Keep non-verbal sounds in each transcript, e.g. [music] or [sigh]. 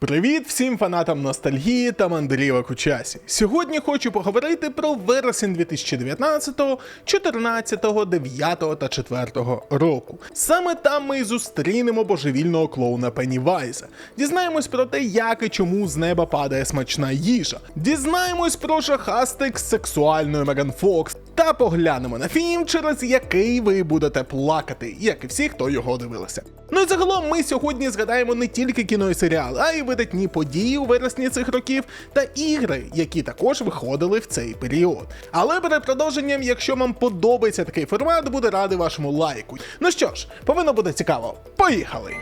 Привіт всім фанатам ностальгії та мандрівок у часі. Сьогодні хочу поговорити про вересень 2019, 14, 9 та 4 року. Саме там ми і зустрінемо божевільного клоуна Пеннівайза. Дізнаємось про те, як і чому з неба падає смачна їжа. Дізнаємось про жахастик з сексуальною Меган Фокс. Та поглянемо на фільм, через який ви будете плакати, як і всі, хто його дивилися. Ну і загалом ми сьогодні згадаємо не тільки кіно і серіали, а й видатні події у вересні цих років та ігри, які також виходили в цей період. Але перед продовженням, якщо вам подобається такий формат, буде радий вашому лайку. Ну що ж, повинно бути цікаво. Поїхали!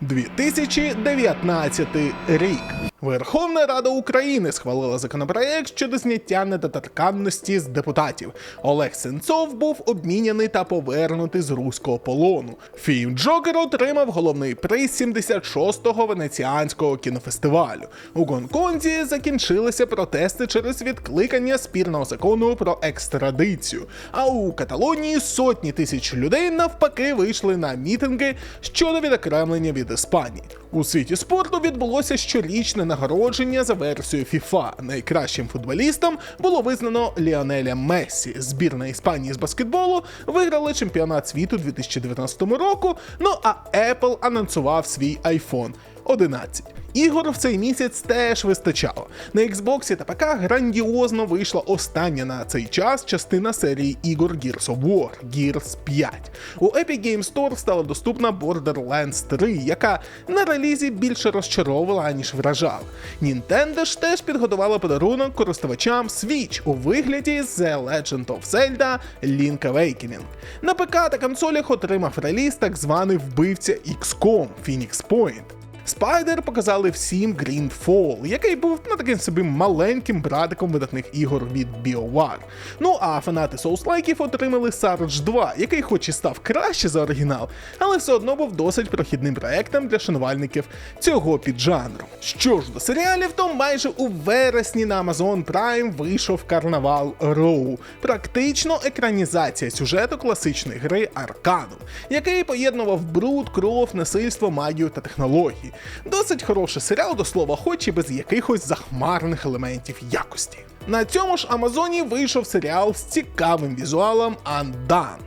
«2019 рік. Верховна Рада України схвалила законопроект щодо зняття недоторканності з депутатів. Олег Сенцов був обміняний та повернутий з руського полону. Фільм Джокер отримав головний приз 76-го венеціанського кінофестивалю. У Гонконзі закінчилися протести через відкликання спірного закону про екстрадицію. А у Каталонії сотні тисяч людей навпаки вийшли на мітинги щодо відокремлення від Іспанії. У світі спорту відбулося щорічне нагородження за версією FIFA. Найкращим футболістом було визнано Ліонеля Мессі. Збірна Іспанії з баскетболу виграла чемпіонат світу 2019 року. Ну а Apple анонсував свій iPhone 11. Ігор в цей місяць теж вистачало. На Xbox та ПК грандіозно вийшла остання на цей час частина серії ігор Gears of War Gears 5. У Epic Games Store стала доступна Borderlands 3, яка на релізі більше розчаровувала, аніж вражала. Nintendo ж теж підготувала подарунок користувачам Switch у вигляді The Legend of Zelda Link Awakening. На ПК та консолях отримав реліз так званий вбивця XCOM Phoenix Point. Спайдер показали всім Greenfall, який був ну, таким собі маленьким братиком видатних ігор від BioWare. Ну а фанати соуслайків отримали Sarge 2, який хоч і став краще за оригінал, але все одно був досить прохідним проектом для шанувальників цього піджанру. Що ж до серіалів, то майже у вересні на Amazon Prime вийшов карнавал Роу, практично екранізація сюжету класичної гри Аркану, який поєднував бруд, кров, насильство, магію та технології. Досить хороший серіал, до слова, хоч і без якихось захмарних елементів якості. На цьому ж Амазоні вийшов серіал з цікавим візуалом Undone.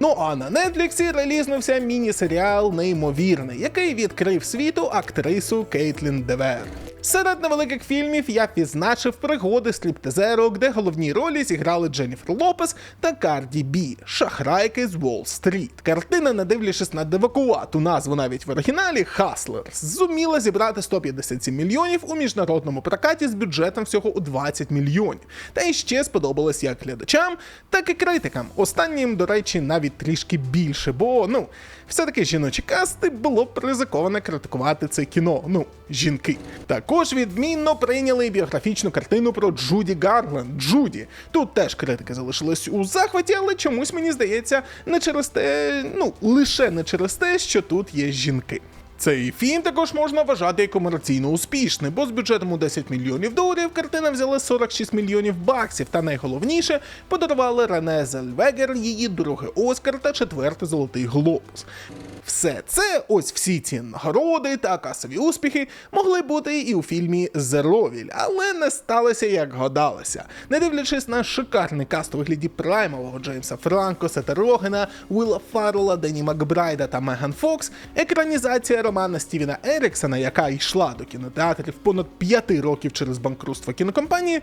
Ну а на Нетфліксі релізнувся міні-серіал Неймовірний, який відкрив світу актрису Кейтлін Девер. Серед невеликих фільмів я відзначив пригоди стріптизерок, де головні ролі зіграли Дженніфер Лопес та Карді Бі, шахрайки з Уолл-стріт. Картина, не дивлячись на девакувату назву навіть в оригіналі Хаслерс, зуміла зібрати 157 мільйонів у міжнародному прокаті з бюджетом всього у 20 мільйонів. Та й ще сподобалось як глядачам, так і критикам. Останнім, до речі, навіть трішки більше, бо ну все-таки жіночі касти було б ризиковано критикувати це кіно. Ну, жінки. Також відмінно прийняли біографічну картину про Джуді Гарленд. Джуді. Тут теж критики залишились у захваті, але чомусь мені здається, не через те, ну лише не через те, що тут є жінки. Цей фільм також можна вважати як комерційно успішним, бо з бюджетом у 10 мільйонів доларів картина взяла 46 мільйонів баксів, та найголовніше подарували Рене Зельвегер її другий Оскар та четвертий золотий глобус. Все це, ось всі ці нагороди та касові успіхи могли бути і у фільмі Зеровіль, але не сталося як гадалося. Не дивлячись на шикарний каст у вигляді праймового Джеймса Франко, Сета Рогена, Уилла Фаррелла, Дені Макбрайда та Меган Фокс, екранізація романа Стівена Еріксона, яка йшла до кінотеатрів понад п'яти років через банкрутство кінокомпанії,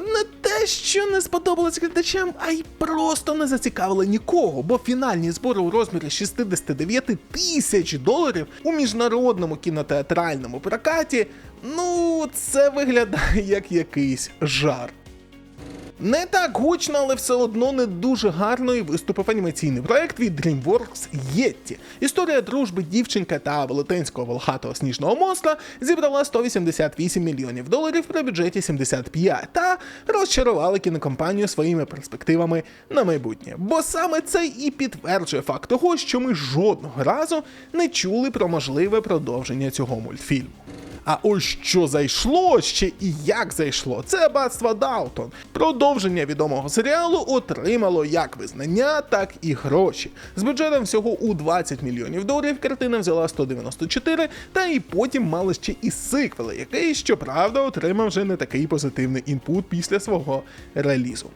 не те, що не сподобалось глядачам, а й просто не зацікавили нікого, бо фінальні збори у розмірі 69 тисяч доларів у міжнародному кінотеатральному прокаті, ну це виглядає як якийсь жарт. Не так гучно, але все одно не дуже гарно і виступив анімаційний проект від DreamWorks Єтті. Історія дружби дівчинка та велетенського волхатого сніжного монстра зібрала 188 мільйонів доларів при бюджеті 75 та розчарувала кінокомпанію своїми перспективами на майбутнє. Бо саме це і підтверджує факт того, що ми жодного разу не чули про можливе продовження цього мультфільму. А ось що зайшло ще і як зайшло, це аббатство Даутон. Продовження відомого серіалу отримало як визнання, так і гроші. З бюджетом всього у 20 мільйонів доларів картина взяла 194, та і потім мали ще і сиквели, який, щоправда, отримав вже не такий позитивний інпут після свого релізу.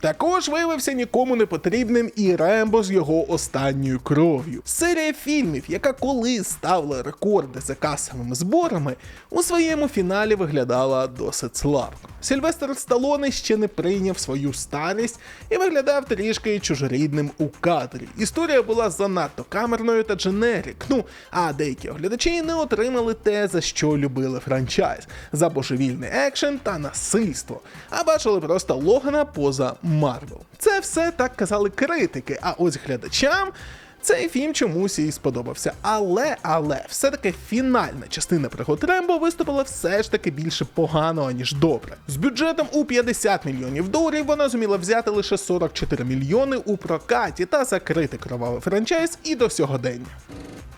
Також виявився нікому не потрібним і Рембо з його останньою кров'ю. Серія фільмів, яка колись ставила рекорди за касовими зборами, у своєму фіналі виглядала досить слабко. Сільвестр Сталоне ще не прийняв свою старість і виглядав трішки чужорідним у кадрі. Історія була занадто камерною та дженерік. Ну а деякі оглядачі не отримали те, за що любили франчайз за божевільний екшен та насильство, а бачили просто Логана поза Марвел. Це все так казали критики, а ось глядачам. Цей фільм чомусь і сподобався. Але, але, все-таки фінальна частина пригод Рембо виступила все ж таки більше поганого, ніж добре. З бюджетом у 50 мільйонів доларів вона зуміла взяти лише 44 мільйони у прокаті та закрити кровавий франчайз і до сьогодення.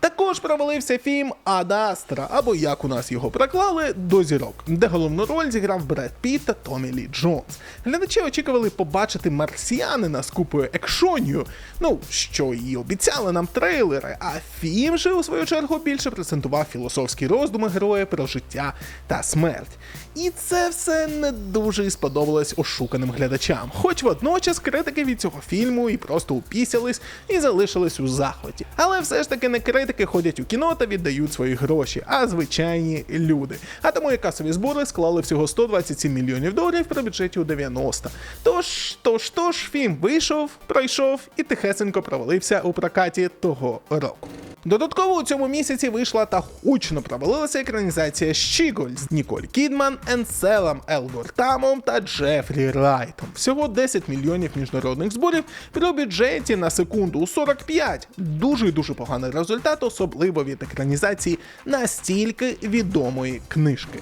Також провалився фільм Ада Астра, або як у нас його проклали, до зірок, де головну роль зіграв Бред Піт та Томі Лі Джонс. Глядачі очікували побачити марсіанина з купою екшонію, ну що і обіцяли нам трейлери. А фільм же у свою чергу більше презентував філософські роздуми героя про життя та смерть. І це все не дуже і сподобалось ошуканим глядачам. Хоч водночас критики від цього фільму і просто упісялись і залишились у захваті. Але все ж таки не критики ходять у кіно та віддають свої гроші, а звичайні люди. А тому і касові збори склали всього 127 мільйонів доларів при бюджеті у 90. Тож, тож, тож, фільм вийшов, пройшов і тихесенько провалився у прокаті того року. Додатково у цьому місяці вийшла та гучно провалилася екранізація Щіголь з Ніколь Кідман, Енселем Елгортамом та Джефрі Райтом. Всього 10 мільйонів міжнародних зборів при бюджеті на секунду у 45. Дуже дуже поганий результат, особливо від екранізації настільки відомої книжки.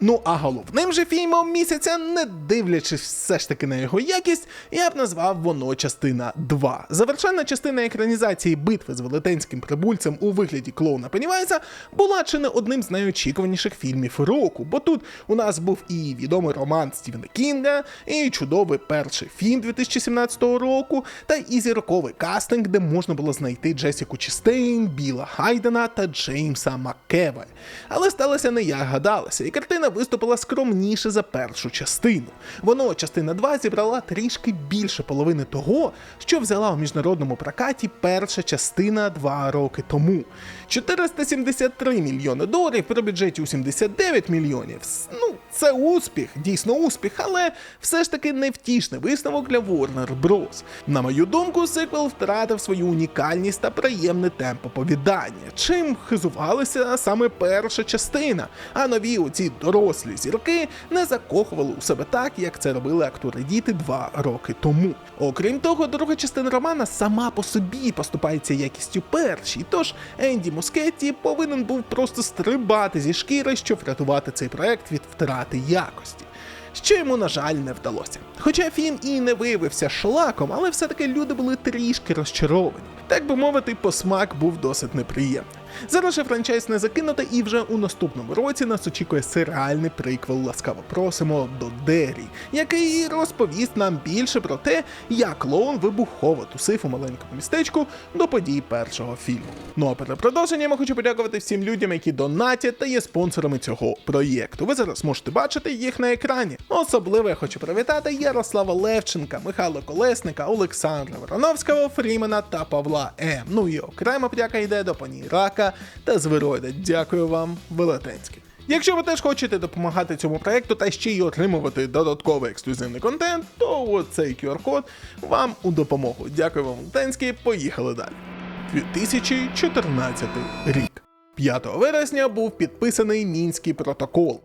Ну а головним же фільмом місяця, не дивлячись все ж таки на його якість, я б назвав воно частина 2. Завершальна частина екранізації битви з велетенським прибульцем у вигляді клоуна Пеннівайза була чи не одним з найочікуваніших фільмів року, бо тут у нас був і відомий роман Стівена Кінга, і чудовий перший фільм 2017 року, та і зірковий кастинг, де можна було знайти Джесіку Чістейн, Біла Хайдена та Джеймса Маккева. Але сталося не як гадалося, і картина виступила скромніше за першу частину. Воно, частина 2, зібрала трішки більше половини того, що взяла у міжнародному прокаті перша частина два роки тому. 473 мільйони доларів при бюджеті у 79 мільйонів. Ну, це успіх, дійсно успіх, але все ж таки невтішний висновок для Warner Bros. На мою думку, сиквел втратив свою унікальність та приємний темп оповідання, чим хизувалася саме перша частина, а нові оці дорослі зірки не закохували у себе так, як це робили актори діти два роки тому. Окрім того, друга частина романа сама по собі поступається якістю першій, тож Енді Мускетті повинен був просто стрибати зі шкіри, щоб врятувати цей проект від втрати якості. Що йому, на жаль, не вдалося. Хоча фільм і не виявився шлаком, але все-таки люди були трішки розчаровані. Так би мовити, посмак був досить неприємний. Зараз же франчайз не закинуто, і вже у наступному році нас очікує серіальний приквел Ласкаво просимо до Дері, який розповість нам більше про те, як клоун вибухово тусив у маленькому містечку до подій першого фільму. Ну а перед продовженням я хочу подякувати всім людям, які донатять та є спонсорами цього проєкту. Ви зараз можете бачити їх на екрані. Особливо я хочу привітати Ярослава Левченка, Михайла Колесника, Олександра Вороновського, Фрімена та Павла М. Ну і окрема подяка йде до пані Рака та Звероїда. Дякую вам, велетенське. Якщо ви теж хочете допомагати цьому проекту та ще й отримувати додатковий ексклюзивний контент, то оцей QR-код вам у допомогу. Дякую вам, велетенське. Поїхали далі. 2014 рік. 5 вересня був підписаний мінський протокол.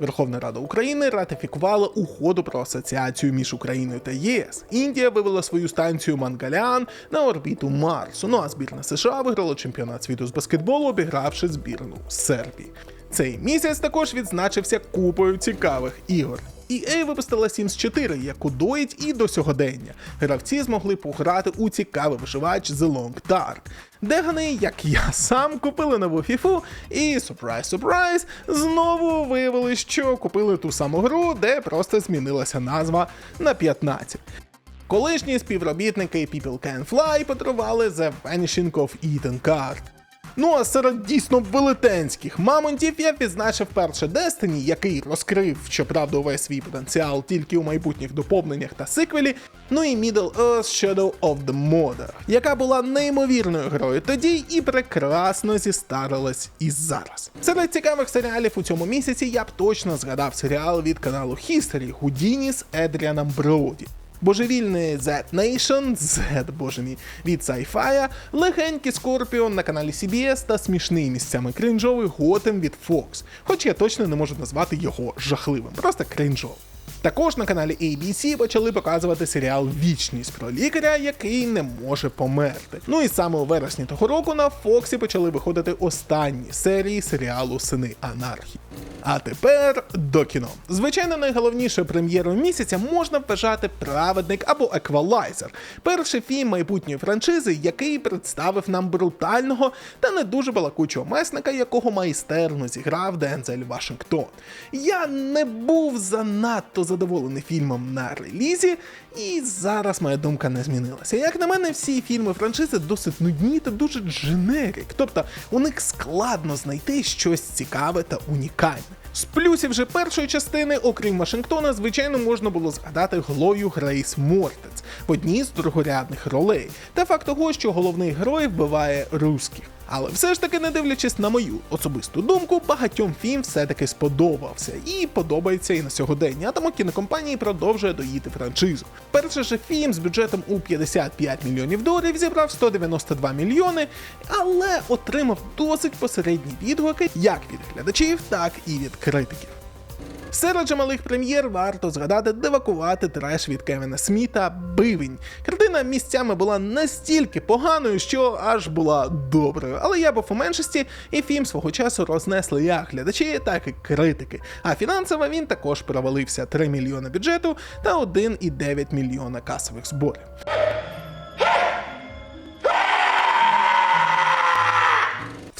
Верховна Рада України ратифікувала угоду про асоціацію між Україною та ЄС. Індія вивела свою станцію Мангалян на орбіту Марсу. Ну а збірна США виграла чемпіонат світу з баскетболу, обігравши збірну Сербії. Цей місяць також відзначився купою цікавих ігор. EA випустила Sims 4, яку доїть і до сьогодення. Гравці змогли пограти у цікавий виживач The Long Dark. Дегани, як я сам, купили нову фіфу, і сюрприз сюрприз знову виявили, що купили ту саму гру, де просто змінилася назва на 15. Колишні співробітники People Can Fly подарували The Vanishing of Eden Card. Ну а серед дійсно велетенських мамонтів я відзначив перше Destiny, який розкрив, щоправда, увесь свій потенціал тільки у майбутніх доповненнях та сиквелі. Ну і Middle Earth Shadow of the Mother, яка була неймовірною грою тоді і прекрасно зістарилась і зараз. Серед цікавих серіалів у цьому місяці я б точно згадав серіал від каналу History Гудіні з Едріаном Броуді. Божевільний Z Nation, Z, боже мій, від Sci-Fi, легенький Скорпіон на каналі CBS та смішний місцями крінжовий Готем від Fox, хоч я точно не можу назвати його жахливим, просто крінжовим. Також на каналі ABC почали показувати серіал Вічність про лікаря, який не може померти. Ну і саме у вересні того року на Фоксі почали виходити останні серії серіалу Сини Анархії. А тепер до кіно. Звичайно, найголовнішою прем'єрою місяця можна вважати праведник або еквалайзер. Перший фільм майбутньої франшизи, який представив нам брутального та не дуже балакучого месника, якого майстерно зіграв Дензель Вашингтон. Я не був занадто задоволений фільмом на релізі, і зараз моя думка не змінилася. Як на мене, всі фільми франшизи досить нудні та дуже дженерик, тобто у них складно знайти щось цікаве та унікальне. З плюсів же першої частини, окрім Вашингтона, звичайно, можна було згадати Глою Грейс Мортец в одній з другорядних ролей, та факт того, що головний герой вбиває русських. Але все ж таки, не дивлячись на мою особисту думку, багатьом фільм все-таки сподобався і подобається і на сьогодення, а тому кінокомпанії продовжує доїти франшизу. Перший же фільм з бюджетом у 55 мільйонів доларів зібрав 192 мільйони, але отримав досить посередні відгуки як від глядачів, так і від критиків. Серед же малих прем'єр варто згадати девакувати треш від Кевіна Сміта Бивень. Картина місцями була настільки поганою, що аж була доброю. Але я був у меншості, і фільм свого часу рознесли як глядачі, так і критики. А фінансово він також провалився 3 мільйони бюджету та 1,9 мільйона касових зборів.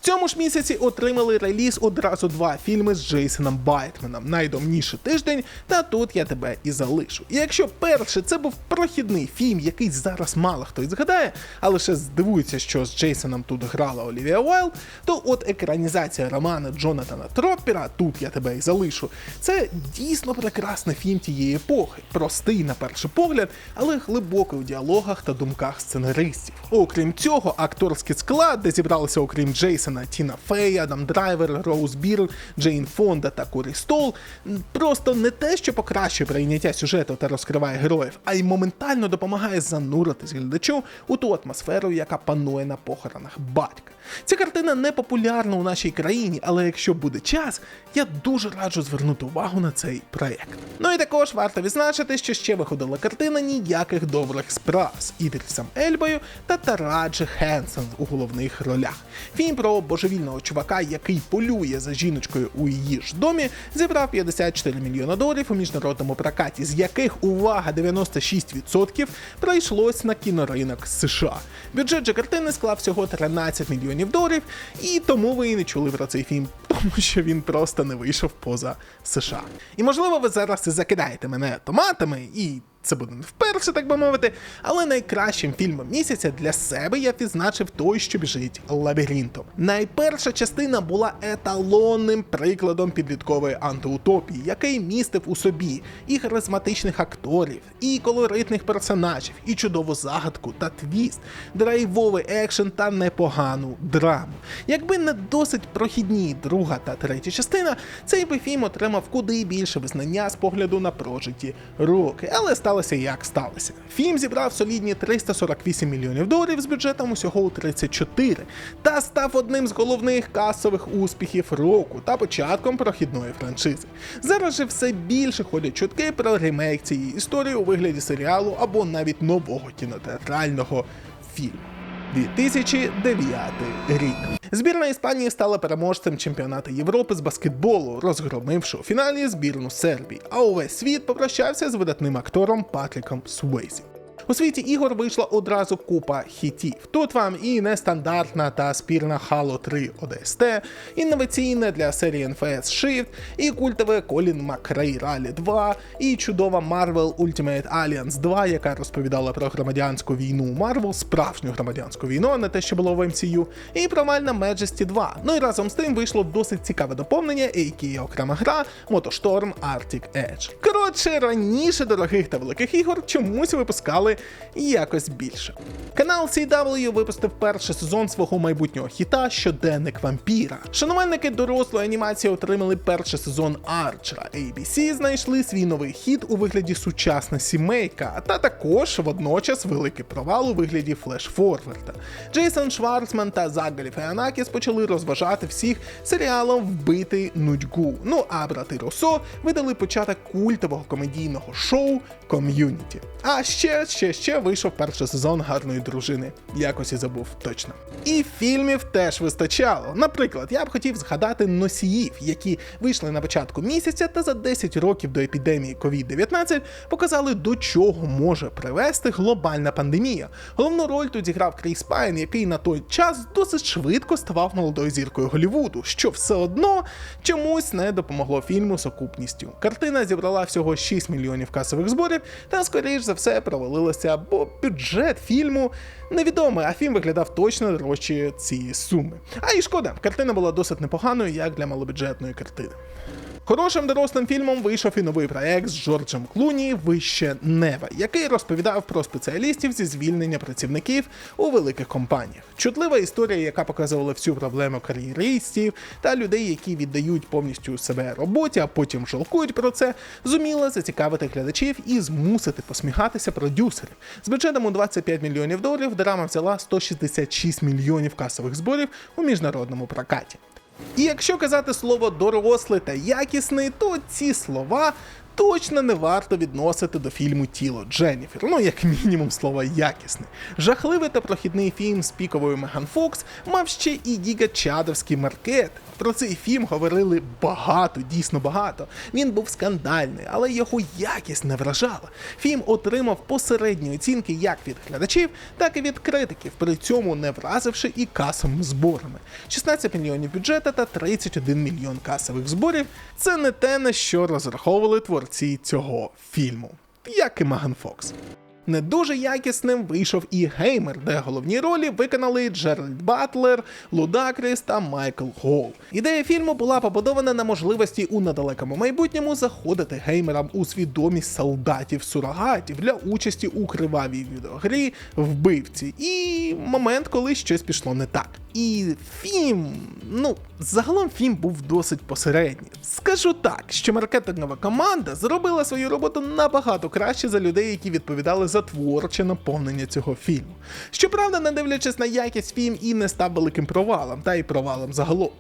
Цьому ж місяці отримали реліз одразу два фільми з Джейсоном Байтменом Найдомніший тиждень та тут я тебе і залишу. І якщо перший це був прохідний фільм, який зараз мало хто й згадає, а лише здивується, що з Джейсоном тут грала Олівія Уайл, то от екранізація романа Джонатана Троппера Тут я тебе і залишу. Це дійсно прекрасний фільм тієї епохи, простий на перший погляд, але глибокий у діалогах та думках сценаристів. Окрім цього, акторський склад, де зібралися окрім Джейсона, Тіна Фей, Адам Драйвер, Роуз Бір, Джейн Фонда та Корі Стол, просто не те, що покращує прийняття сюжету та розкриває героїв, а й моментально допомагає зануритись глядачу у ту атмосферу, яка панує на похоронах батька. Ця картина не популярна у нашій країні, але якщо буде час, я дуже раджу звернути увагу на цей проєкт. Ну і також варто відзначити, що ще виходила картина ніяких добрих справ з Ідрісом Ельбою та Тараджі Хенсен у головних ролях. Фільм про божевільного чувака, який полює за жіночкою у її ж домі, зібрав 54 мільйона доларів у міжнародному прокаті, з яких увага 96% прийшлось на кіноринок США. Бюджет же картини склав всього 13 мільйонів доларів, і тому ви і не чули про цей фільм, тому що він просто не вийшов поза США. І можливо, ви зараз і закидаєте мене томатами і. Це буде не вперше, так би мовити, але найкращим фільмом місяця для себе я відзначив той, що біжить лабіринтом. Найперша частина була еталонним прикладом підліткової антиутопії, який містив у собі і харизматичних акторів, і колоритних персонажів, і чудову загадку та твіст, драйвовий екшен та непогану драму. Якби не досить прохідні друга та третя частина, цей би фільм отримав куди більше визнання з погляду на прожиті роки, але сталося як сталося. Фільм зібрав солідні 348 мільйонів доларів з бюджетом усього у 34 та став одним з головних касових успіхів року та початком прохідної франшизи. Зараз же все більше ходять чутки про ремейк цієї історії у вигляді серіалу або навіть нового кінотеатрального фільму. 2009 рік. Збірна Іспанії стала переможцем чемпіонату Європи з баскетболу, розгромивши у фіналі збірну Сербії. А увесь світ попрощався з видатним актором Патріком Суейзі. У світі ігор вийшла одразу купа хітів. Тут вам і нестандартна та спірна Halo 3 ODST, інноваційне для серії NFS Shift, і культове Colin McRae Rally 2, і чудова Marvel Ultimate Alliance 2, яка розповідала про громадянську війну Marvel, справжню громадянську війну, а не те, що було в MCU, і провальна Majesty 2. Ну і разом з тим вийшло досить цікаве доповнення, які окрема гра MotoStorm Arctic Edge. Коротше, раніше дорогих та великих ігор чомусь випускали якось більше. Канал CW випустив перший сезон свого майбутнього хіта Щоденник вампіра. Шанувальники дорослої анімації отримали перший сезон Арчера. ABC знайшли свій новий хіт у вигляді сучасна сімейка, та також водночас великий провал у вигляді флешфорварда. Джейсон Шварцман та Зак Галіфеанакіс почали розважати всіх серіалом Вбитий нудьгу. Ну а брати Росо видали початок культового комедійного шоу Ком'юніті. А ще, ще, ще вийшов перший сезон гарної дружини. Якось і забув точно. І фільмів теж вистачало. Наприклад, я б хотів згадати носіїв, які вийшли на початку місяця та за 10 років до епідемії COVID-19 показали, до чого може привести глобальна пандемія. Головну роль тут зіграв Кріс Пайн, який на той час досить швидко ставав молодою зіркою Голлівуду, що все одно чомусь не допомогло фільму з окупністю. Картина зібрала всього 6 мільйонів касових зборів, та скоріш за все провалилася, бо бюджет фільму невідомий, а фільм виглядав точно дорожче цієї суми. А і шкода, картина була досить непоганою, як для малобюджетної картини. Хорошим дорослим фільмом вийшов і новий проект з Джорджем Клуні Вище неба, який розповідав про спеціалістів зі звільнення працівників у великих компаніях. Чутлива історія, яка показувала всю проблему кар'єристів та людей, які віддають повністю себе роботі, а потім жалкують про це, зуміла зацікавити глядачів і змусити посміхатися продюсерів. З бюджетом у 25 мільйонів доларів драма взяла 166 мільйонів касових зборів у міжнародному прокаті. І якщо казати слово дорослий та якісний, то ці слова точно не варто відносити до фільму Тіло Дженніфер, ну як мінімум слово якісний. Жахливий та прохідний фільм з піковою Меган Фокс мав ще і гігачадовський маркет. Про цей фільм говорили багато, дійсно багато. Він був скандальний, але його якість не вражала. Фільм отримав посередні оцінки як від глядачів, так і від критиків, при цьому не вразивши і касовими зборами. 16 мільйонів бюджету та 31 мільйон касових зборів це не те, на що розраховували творці цього фільму, як і Маган Фокс. Не дуже якісним вийшов і геймер, де головні ролі виконали Джеральд Батлер, Лудакріс та Майкл Голл. Ідея фільму була побудована на можливості у недалекому майбутньому заходити геймерам у свідомість солдатів-сурогатів для участі у кривавій відеогрі вбивці, і момент, коли щось пішло не так. І фільм, ну, загалом фільм був досить посередній. Скажу так, що маркетингова команда зробила свою роботу набагато краще за людей, які відповідали за творче наповнення цього фільму. Щоправда, не дивлячись на якість фільм і не став великим провалом, та й провалом загалом.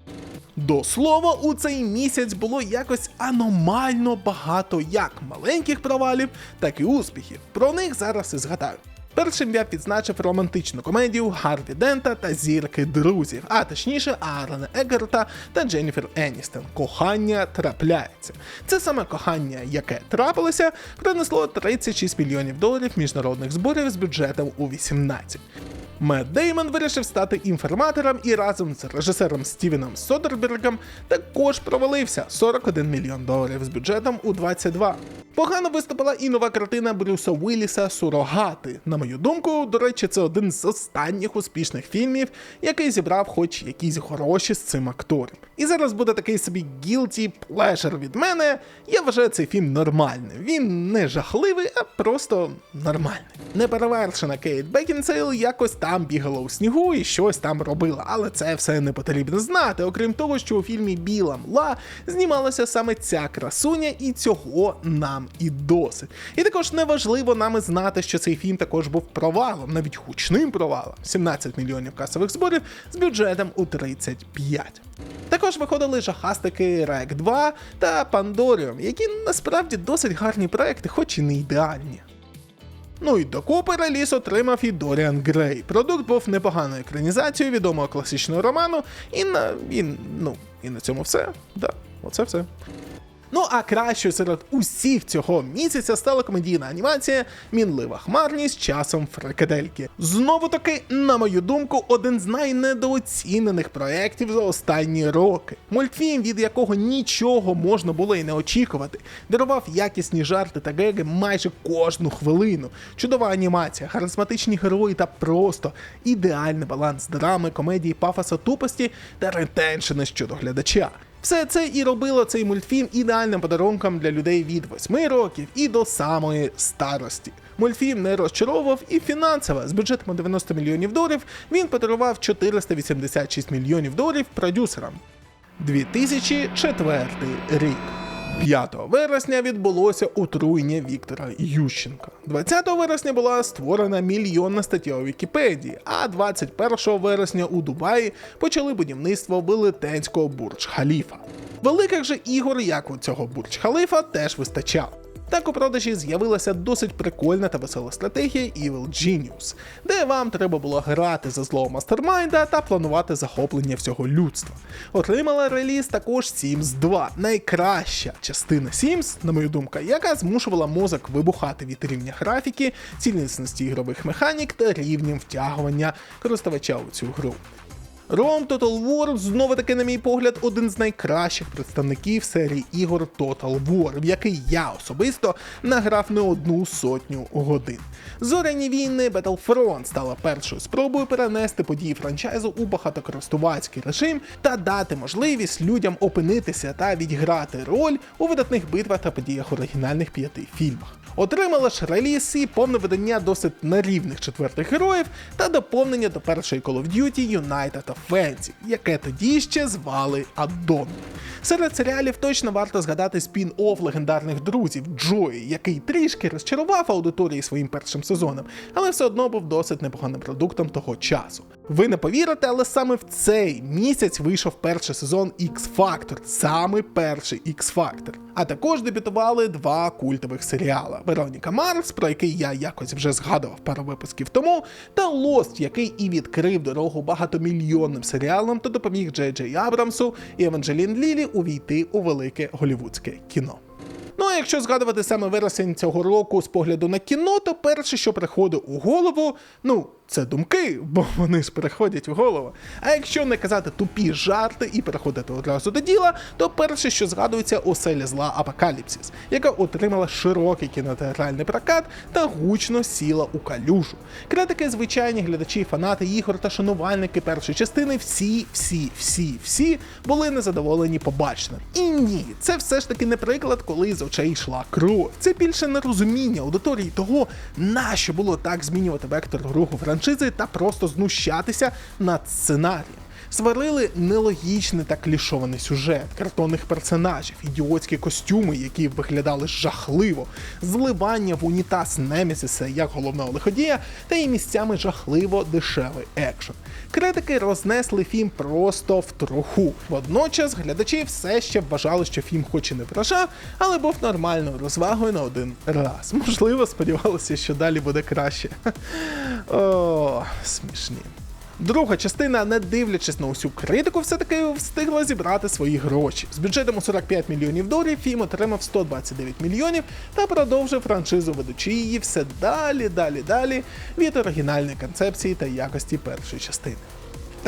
До слова, у цей місяць було якось аномально багато як маленьких провалів, так і успіхів. Про них зараз і згадаю. Першим я відзначив романтичну комедію Гарві Дента та зірки друзів, а точніше Аарона Егерта та Дженніфер Еністон. Кохання трапляється. Це саме кохання, яке трапилося, принесло 36 мільйонів доларів міжнародних зборів з бюджетом у 18. Мед Деймон вирішив стати інформатором і разом з режисером Стівеном Содербергом також провалився 41 мільйон доларів з бюджетом у 22. Погано виступила і нова картина Брюса Уілліса Сурогати. На мою думку, до речі, це один з останніх успішних фільмів, який зібрав хоч якісь гроші з цим актором. І зараз буде такий собі guilty pleasure від мене. Я вважаю цей фільм нормальним. Він не жахливий, а просто нормальний. Неперевершена Кейт Бекінсейл якось там бігала у снігу і щось там робила, але це все не потрібно знати, окрім того, що у фільмі Біла Мла знімалася саме ця красуня, і цього нам і досить. І також неважливо нам знати, що цей фільм також був провалом, навіть гучним провалом 17 мільйонів касових зборів з бюджетом у 35. Також виходили жахастики Рек 2 та Пандоріум, які насправді досить гарні проекти, хоч і не ідеальні. Ну і докупи реліз отримав і Доріан Грей. Продукт був непоганою екранізацією відомого класичного роману, і на і, ну, і на цьому все. Да, оце все. Ну а кращою серед усіх цього місяця стала комедійна анімація Мінлива хмарність часом фрикадельки. Знову таки, на мою думку, один з найнедооцінених проєктів за останні роки. Мультфільм, від якого нічого можна було і не очікувати, дарував якісні жарти та геги майже кожну хвилину. Чудова анімація, харизматичні герої та просто ідеальний баланс драми, комедії, пафоса тупості та ретеншени щодо глядача. Все це і робило цей мультфільм ідеальним подарунком для людей від 8 років і до самої старості. Мультфільм не розчаровував і фінансово з бюджетом у 90 мільйонів доларів він подарував 486 мільйонів доларів продюсерам. 2004 рік. 5 вересня відбулося отруєння Віктора Ющенка. 20 вересня була створена мільйонна стаття у Вікіпедії, а 21 вересня у Дубаї почали будівництво велетенського бурдж Халіфа. Великих же ігор, як у цього бурдж-халіфа, теж вистачало. Так у продажі з'явилася досить прикольна та весела стратегія Evil Genius, де вам треба було грати за злого мастермайнда та планувати захоплення всього людства. Отримала реліз також Sims 2, найкраща частина Sims, на мою думку, яка змушувала мозок вибухати від рівня графіки, цілісності ігрових механік та рівнем втягування користувача у цю гру. Rome Total War знову таки, на мій погляд, один з найкращих представників серії ігор Total War, в який я особисто награв не одну сотню годин. Зоряні війни Battlefront стала першою спробою перенести події франчайзу у багатокористувацький режим та дати можливість людям опинитися та відіграти роль у видатних битвах та подіях оригінальних п'яти фільмах. Отримала ж реліз і повне видання досить нерівних четвертих героїв та доповнення до першої Call of Duty United Offensive, яке тоді ще звали Аддон. Серед серіалів точно варто згадати спін-офф легендарних друзів Джої, який трішки розчарував аудиторії своїм першим сезоном, але все одно був досить непоганим продуктом того часу. Ви не повірите, але саме в цей місяць вийшов перший сезон X-Factor, саме перший X-Factor. А також дебютували два культових серіала: Вероніка Марс, про який я якось вже згадував пару випусків тому, та Lost, який і відкрив дорогу багатомільйонним серіалам та допоміг Джей Джей Абрамсу і Еванджелін Лілі увійти у велике голівудське кіно. Ну а якщо згадувати саме вересень цього року з погляду на кіно, то перше, що приходить у голову, ну. Це думки, бо вони ж переходять в голову. А якщо не казати тупі жарти і переходити одразу до діла, то перше, що згадується оселя зла Апокаліпсис, яка отримала широкий кінотеатральний прокат та гучно сіла у калюжу. Критики, звичайні глядачі, фанати ігор та шанувальники першої частини, всі, всі, всі, всі були незадоволені побаченим. І ні, це все ж таки не приклад, коли з очей йшла кров. Це більше нерозуміння аудиторії того, нащо було так змінювати вектор руху франшизи та просто знущатися над сценарієм. Сварили нелогічний та клішований сюжет, картонних персонажів, ідіотські костюми, які виглядали жахливо, зливання в унітаз Немісіса як головного лиходія, та і місцями жахливо дешевий екшен. Критики рознесли фільм просто в труху. Водночас глядачі все ще вважали, що фільм хоч і не вражав, але був нормальною розвагою на один раз. Можливо, сподівалися, що далі буде краще. [laughs] О, смішні. Друга частина, не дивлячись на усю критику, все-таки встигла зібрати свої гроші. З бюджетом у 45 мільйонів доларів фільм отримав 129 мільйонів та продовжив франшизу, ведучи її все далі, далі, далі від оригінальної концепції та якості першої частини.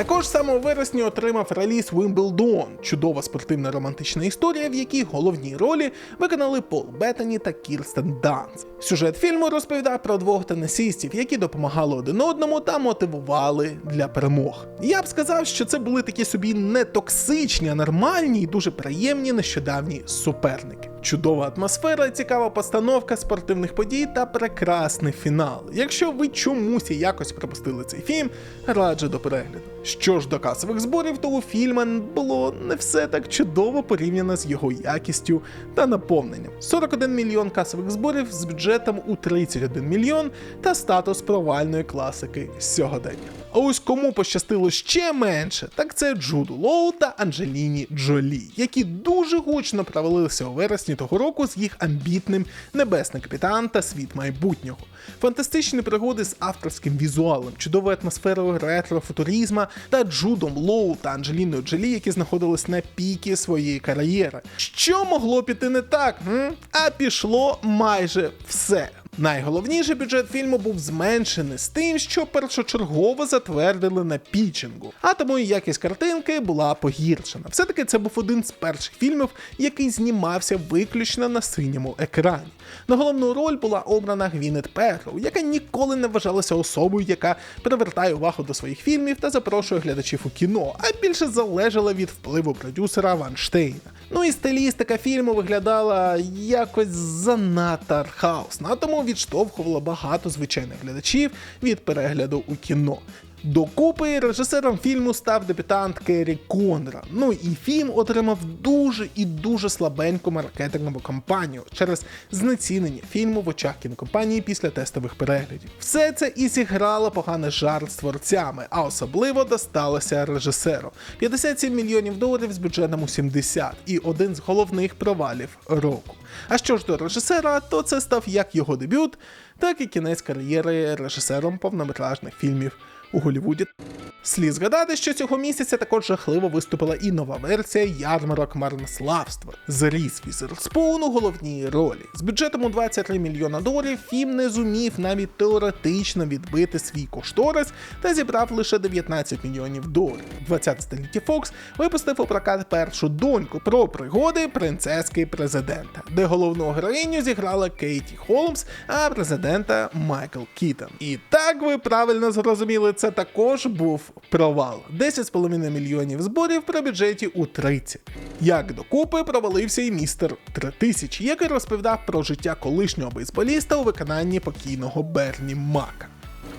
Також саме у вересні отримав реліз Wimbledon, чудова спортивна романтична історія, в якій головні ролі виконали Пол Беттані та Кірстен Данс. Сюжет фільму розповідає про двох тенісистів, які допомагали один одному та мотивували для перемог. Я б сказав, що це були такі собі не токсичні, а нормальні і дуже приємні нещодавні суперники. Чудова атмосфера, цікава постановка спортивних подій та прекрасний фінал. Якщо ви чомусь якось пропустили цей фільм, раджу до перегляду. Що ж до касових зборів, то у фільма було не все так чудово порівняно з його якістю та наповненням. 41 мільйон касових зборів з бюджетом у 31 мільйон та статус провальної класики сьогодення. А ось кому пощастило ще менше, так це Джуду Лоу та Анджеліні Джолі, які дуже гучно провалилися у вересні того року з їх амбітним Небесний капітан та світ майбутнього. Фантастичні пригоди з авторським візуалом, чудовою атмосферою ретро-футуризма та Джудом Лоу та Анджеліною Джолі, які знаходились на піки своєї кар'єри. Що могло піти не так? М? А пішло майже все. Найголовніший бюджет фільму був зменшений з тим, що першочергово затвердили на пічингу, а тому і якість картинки була погіршена. Все-таки це був один з перших фільмів, який знімався виключно на синьому екрані. На головну роль була обрана Гвінет Петров, яка ніколи не вважалася особою, яка привертає увагу до своїх фільмів та запрошує глядачів у кіно, а більше залежала від впливу продюсера Ванштейна. Ну і стилістика фільму виглядала якось занадто артхаусно, а тому відштовхувала багато звичайних глядачів від перегляду у кіно. Докупи режисером фільму став дебютант Керрі Конра. Ну і фільм отримав дуже і дуже слабеньку маркетингову кампанію через знецінення фільму в очах кінокомпанії після тестових переглядів. Все це і зіграло поганий жарт з творцями, а особливо досталося режисеру. 57 мільйонів доларів з бюджетом у 70 і один з головних провалів року. А що ж до режисера, то це став як його дебют, так і кінець кар'єри режисером повнометражних фільмів у Голлівуді. Слід згадати, що цього місяця також жахливо виступила і нова версія ярмарок марнославства з Різ Візерспун у головній ролі. З бюджетом у 23 мільйона доларів фільм не зумів навіть теоретично відбити свій кошторис та зібрав лише 19 мільйонів доларів. 20 столітті Фокс випустив у прокат першу доньку про пригоди принцески президента, де головну героїню зіграла Кейті Холмс, а президента Майкл Кітон. І так ви правильно зрозуміли, це також був провал. 10,5 мільйонів зборів при бюджеті у 30. Як докупи провалився і містер 3000, який розповідав про життя колишнього бейсболіста у виконанні покійного Берні Мака.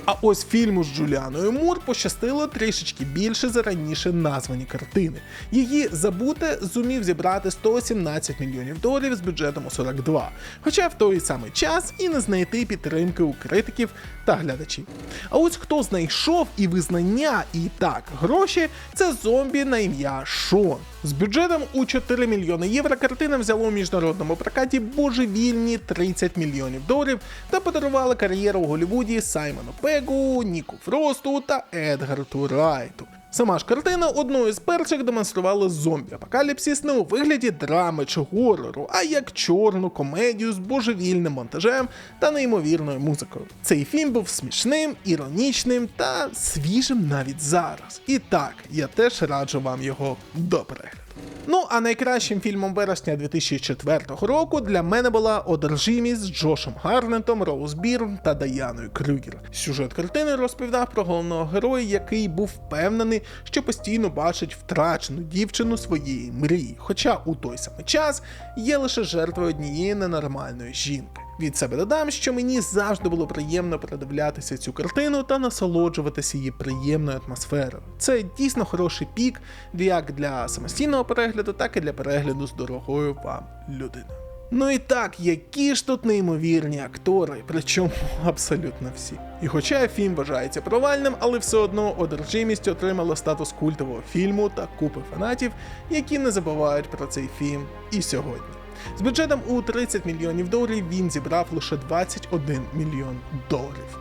А ось фільму з Джуліаною Мур пощастило трішечки більше за раніше названі картини. Її забуте зумів зібрати 117 мільйонів доларів з бюджетом у 42, хоча в той самий час і не знайти підтримки у критиків та глядачів. А ось хто знайшов і визнання, і так гроші, це зомбі на ім'я Шон. З бюджетом у 4 мільйони євро картина взяла у міжнародному прокаті божевільні 30 мільйонів доларів та подарувала кар'єру у Голлівуді Саймону Пегу, Ніку Фросту та Едгарту Райту. Сама ж картина одною з перших демонструвала зомбі-апокаліпсис не у вигляді драми чи горору, а як чорну комедію з божевільним монтажем та неймовірною музикою. Цей фільм був смішним, іронічним та свіжим навіть зараз. І так, я теж раджу вам його до перегляду. Ну а найкращим фільмом вересня 2004 року для мене була одержимість з Джошем Гарнетом, Роуз Бірн та Даяною Крюгер. Сюжет картини розповідав про головного героя, який був впевнений, що постійно бачить втрачену дівчину своєї мрії. Хоча у той самий час є лише жертвою однієї ненормальної жінки. Від себе додам, що мені завжди було приємно передивлятися цю картину та насолоджуватися її приємною атмосферою. Це дійсно хороший пік як для самостійного перегляду, так і для перегляду з дорогою вам людиною. Ну і так, які ж тут неймовірні актори, причому [laughs] абсолютно всі. І хоча фільм вважається провальним, але все одно одержимість отримала статус культового фільму та купи фанатів, які не забувають про цей фільм і сьогодні. З бюджетом у 30 мільйонів доларів він зібрав лише 21 мільйон доларів.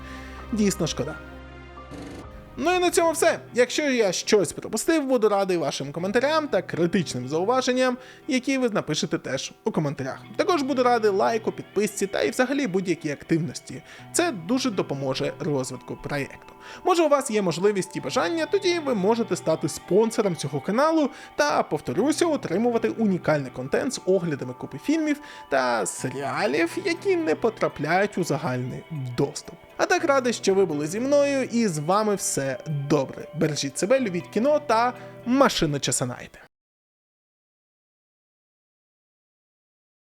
Дійсно шкода. Ну і на цьому все. Якщо я щось пропустив, буду радий вашим коментарям та критичним зауваженням, які ви напишете теж у коментарях. Також буду радий лайку, підписці та і взагалі будь-якій активності. Це дуже допоможе розвитку проєкту. Може, у вас є можливість і бажання, тоді ви можете стати спонсором цього каналу та, повторюся, отримувати унікальний контент з оглядами купи фільмів та серіалів, які не потрапляють у загальний доступ. А так радий, що ви були зі мною, і з вами все добре. Бережіть себе, любіть кіно та машину часанайте.